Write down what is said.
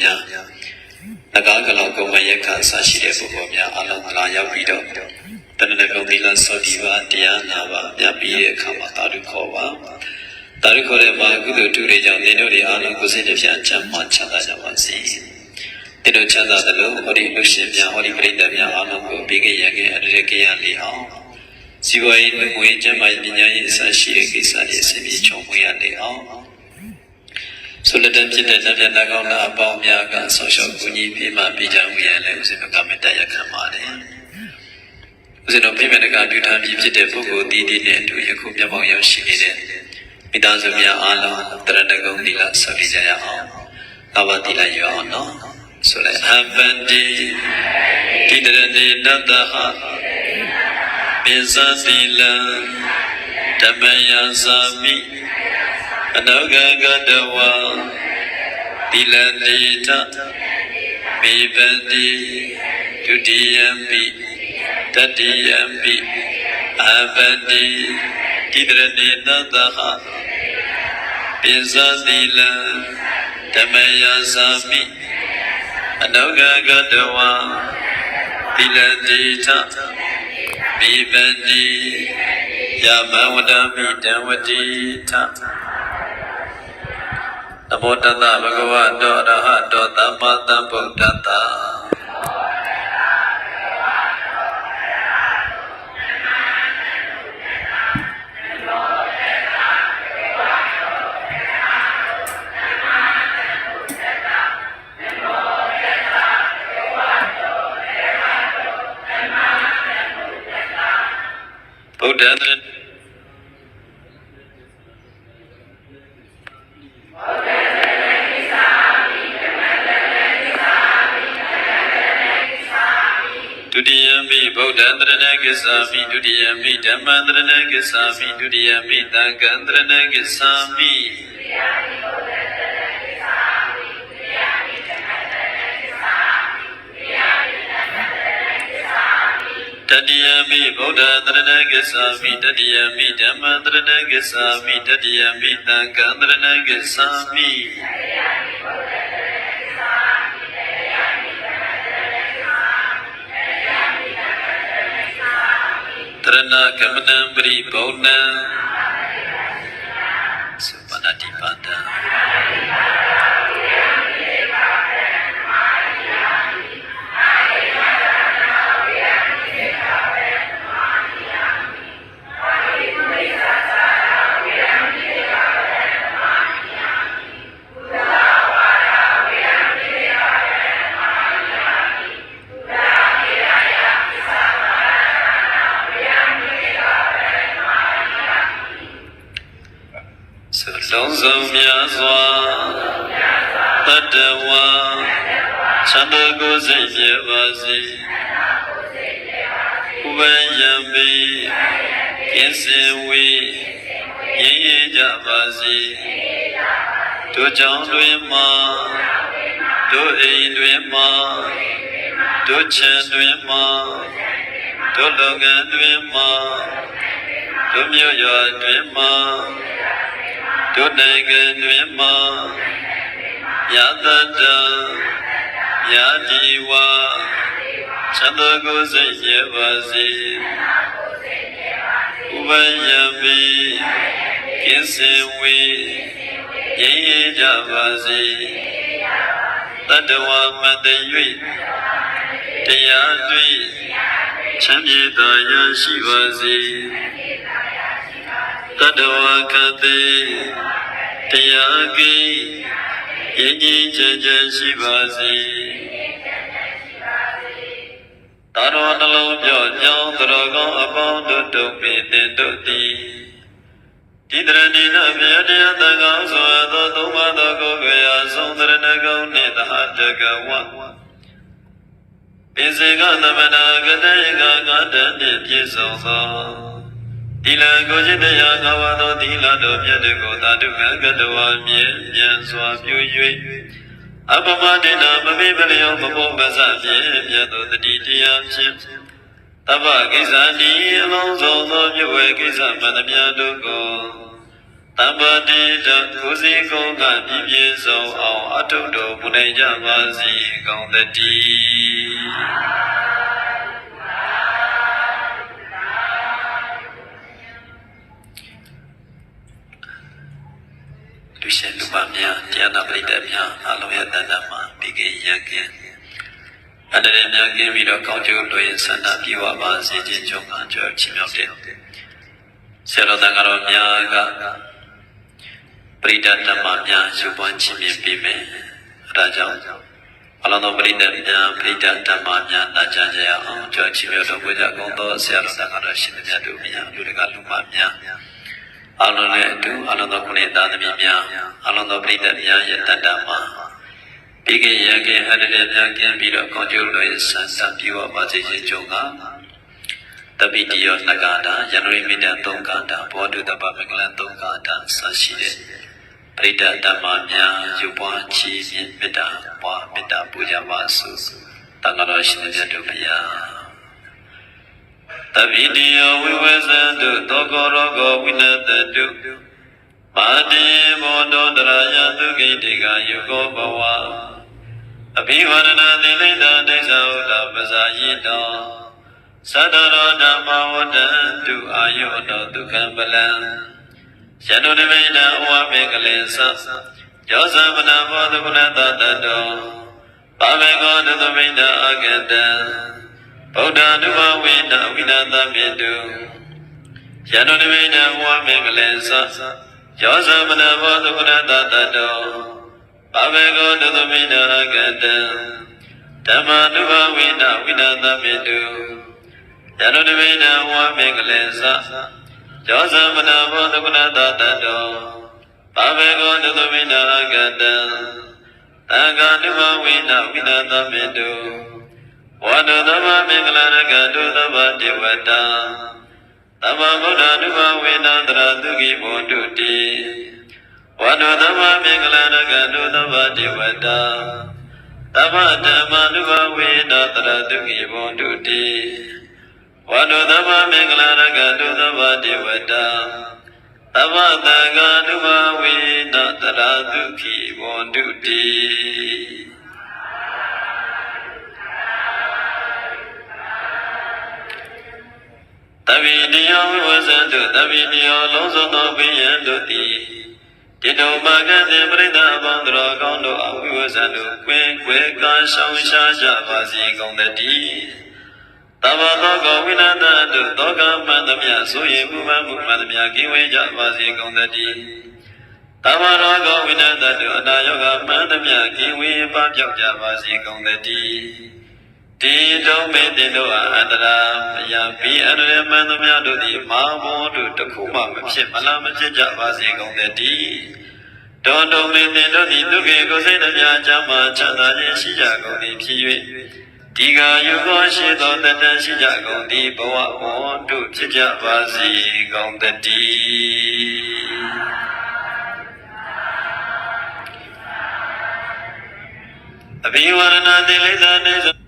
များနဂါကလောကုံမရက်ခါဆရှိတဲ့ပုဂ္ဂိုလ်များအလုံးလာရောက်ပြီးတော့တဏ္ဍကုံသီလစောတိပါတရားနာပါမြတ်ပြီးတဲ့အခါမှာတာဓုခေါ်ပါတာဓုခေါ်တဲ့မှာကုသိုလ်ထုတွေကြောင့်သင်တို့တွေအလုံးကိုယ်စိတ်တစ်ဖြတ်ချမ်းမှချမ်းသာကြပါစေသင်တို့ချမ်းသာသလိုဟောဒီလူရှင်များဟောဒီပြိတ္တများအလုံးကိုပြီးကြရခဲ့အတရကြရလေအောင်ဇီဝရေးငွေကျမ်းမာပညာရေးအစရှိတဲ့ကိစ္စတွေအစီအပြေချုံမွေရလေအောင် ဆိုလက်တန်ဖြစ်တဲ့လက်ပြလက်ကောင်းလားအပေါင်းများကဆောက်ရှောက်ကူညီပေးမှပေးကြမှုရလည်းဦးဇင်းတို့ကမေတ္တာရက်ခံပါတယ်ဦးဇင်းတို့ပြိမတကပြုထားပြီးဖြစ်တဲ့ပုဂ္ဂိုလ်တည်တည်နဲ့အတူယခုမျက်မှောက်ရောက်ရှိနေတဲ့မိသားစုများအားလုံးတရဏဂုံသီလဆောက်တည်ကြရအောင်အဘသီလရအောင်နော်ဆိုလဲအပန္တိတိတရဏေတတဟပိဇာသီလံဓမ္မယသာမိ အနောဂဂတဝံတိလတိတမေပတိဒုတိယံပိတတိယံပိအပတိတိတရဏေနသဟပိဇာတိလံဓမ္မယသာမိအနောဂဂတဝံတိလတိတမေပတိယမဝတ္တမိတံဝတိထ နမောတတဗဂဝတောအရဟတောသမ္မာသမ္ဗုဒ္ဓတ္တဗုဒ္ဓံ ဗုဒ္ဓံတရဏဂစ္ဆာမိဒုတိယမိဓမ္မံတရဏဂစ္ဆာမိဒုတိယမိသံဃံတရဏဂစ္ဆာမိတတိယမိဗုဒ္ဓံတရဏဂစ္ဆာမိတတိယမိဓမ္မံတရဏဂစ္ဆာမိတတိယမိသံဃံတရဏဂစ္ဆာမိတရ ဏကမနံပရိဗုဒ္စုံမြတ်စွာတတ္တဝါသံဃကိုယ်စိတ်ပြေပါစေဥပယံပိကင်းစင်ဝေရင်းရကြပါစေတို့ကြောင့်တွင်မှာတို့အိမ်တွင်မှာတို့ချင်တွင်မှာတို့လုပ်ငန်းတွင်မှာတို့မြို့ရွာတွင်မှာ တို့နိုင်ငံတွင်မှယတတံယတိဝါသံဃကိုယ်စိတ်ရပါစေဥပယံပိကင်းစင်ဝေရင်းရကြပါစေတတဝမတ၍တရားတွေ့ချမ်းမြေသာရရှိပါစေ တတဝကတိတရားကိယဉ်ကျေးချမ်းချမ်းရှိပါစေသာရောနှလုံးပြော့ကြောင်းသရောကောင်းအပေါင်းတို့တုတ်ပေတင်တို့သည်ဒီတရဏိနမြတ်တရားတန်ကောင်းစွာသောသုံးပါးသောကိုယ်ကြရာဆုံးတရဏဂုံနှင့်သဟတကဝပိစေကသမနာကတယေကငါတန်နှင့်ပြည့်စုံသော သီလကိုจิตတရားငါးပါးသောသီလတော်မြတ်တွေကိုသာဓုခံကတဝါမြဲမြံစွာပြု၍အပမဒိနာမမေပလျောမဘောမဆဖြင့်မြတ်သောတတိတရားဖြင့်တပ္ပကိစ္စတိအလုံးစုံသောမြွယ်ကိစ္စမှန်သမျှတို့ကိုတမ္ပတိတကိုယ်စီကိုယ်ကပြည့်ပြည့်စုံအောင်အထုတော်မူနိုင်ကြပါစေကောင်းသတည်း လူရှင်လူပါများတရားနာပရိသတ်များအလုံးရဲ့တန်တမှာပြီးကြရကင်းအတ္တရများကင်းပြီးတော့ကောင်းကျိုးလိုရင်ဆန္ဒပြေဝပါစေခြင်းကြောင့်အကျော်ချီးမြှောက်တဲ့ဆရာတော်တန်ဃာတော်များကပရိဒတ်ဓမ္မများယူပွားခြင်းမြင်ပြီးမယ်အဲဒါကြောင့်အလုံးစုံပရိဒတ်များပရိဒတ်ဓမ္မများနာကြားကြရအောင်ကြော်ချီးမြှောက်တော်မူကြကုန်သောဆရာတော်တန်ဃာတော်ရှင်မြတ်တို့များလူတကာလူမများ အလုံးနဲ့အတူအလုံးသောခုနှစ်သားသမီးများအလုံးသောပရိဒတ်များရဲ့တတ္တမှာပြီးကြရကင်းအတ္တရများကင်းပြီးတော့ကောင်းကျိုးလိုရင်ဆန္ဒပြေဝပါစေခြင်းကြောင့်တပိတိယောနဂါတာယန္ဝိမိတ္တသုံးကာတာဘောဓုတပမင်္ဂလံသုံးကာတာဆရှိတဲ့ပရိဒတ်ဓမ္မများယူပွားချီးမြှင့်မေတ္တာပွားမေတ္တာပူဇော်ပါစုတန်ခါတော်ရှင်မြတ်တို့ဘုရား တပိတိယောဝိဝေဇံတုသောကောရောဂောဝိနတတုမာတိဘောဓောတရာယသုခိတေကယုကောဘဝအဘိဝရဏသီလိတ္တဒိဋ္ဌဥဒ္ဒပဇာယိတောသတ္တရောဓမ္မဝတ္တံတုအာယောတောဒုက္ခံပလံယန္တုနိမိတံဩဝမေကလေသယောဇမနာဘောဓကုဏတတတောပါမေကောဒသမိတံအကတံ ဗုဒ္ဓ ानु ဘဝိနဝိနသမေတုယန္တုနိမိတံဩဝမေကလေသယောဇမနာဘောဓကုဏတတတောပါမေကောဒသမိတံအကတံဓမ္မာနုဘဝိနဝိနသမေတုယန္တုတမိနဝါမေကလေသယောသမနာဘောသကုဏတတတောဘာဘေကောတသမိနာကတံသံဃာနုဘဝိနဝိနသမေတု ဝါဒသမမေကလရကတုသဗ္ဗတေဝတာသမ္မာဗုဒ္ဓ ानु ဘဝေနတရသုခိဘောတုတိဝါဒသမမေကလရကတုသဗ္ဗတေဝတာသဗ္ဗဓမ္မာနုဘဝေနတရသုခိဘောတုတိဝါဒုသမမင်္ဂလာရကတုသဗ္ဗဒေဝတာသဗ္ဗတံဃာနုဘဝေနတရာဒုခိဝန္တုတိ တဗိတယောဝိဝဇံတုတဗိတယောလုံးစုံသောဘိယံတို့သည်တိတုမကတိပရိသအပေါင်းတော်ကောင်းတို့အဝိဝဇံတို့ကွယ်ကွယ်ကာရှောင်ရှားကြပါစေကုန်တည်းတဘာသောကဝိနတတုသောကမှန်သမျှဆိုရင်မှုမှန်မှုမှန်သမျှကိဝေကြပါစေကုန်တည်းတဘာရောကဝိနတတုအနာယောဂမှန်သမျှကိဝေပပြောက်ကြပါစေကုန်တည်း ဒီတုံးမေတင်တို့အန္တရာမယဘီအရရမှန်သမျှတို့သည်မာဘောတို့တခုမှမဖြစ်မလားမဖြစ်ကြပါစေကုန်တည်းတောတုံးမေတင်တို့သည်ဒုက္ခေကိုစိတ်နှပြချမ်းသာချမ်းသာခြင်းရှိကြကုန်သည်ဖြစ်၍ဒီကယုသောရှိသောတတရှိကြကုန်သည်ဘဝဝန္တုဖြစ်ကြပါစေကောင်းတည်းအဘိဝရဏတိလိသနေ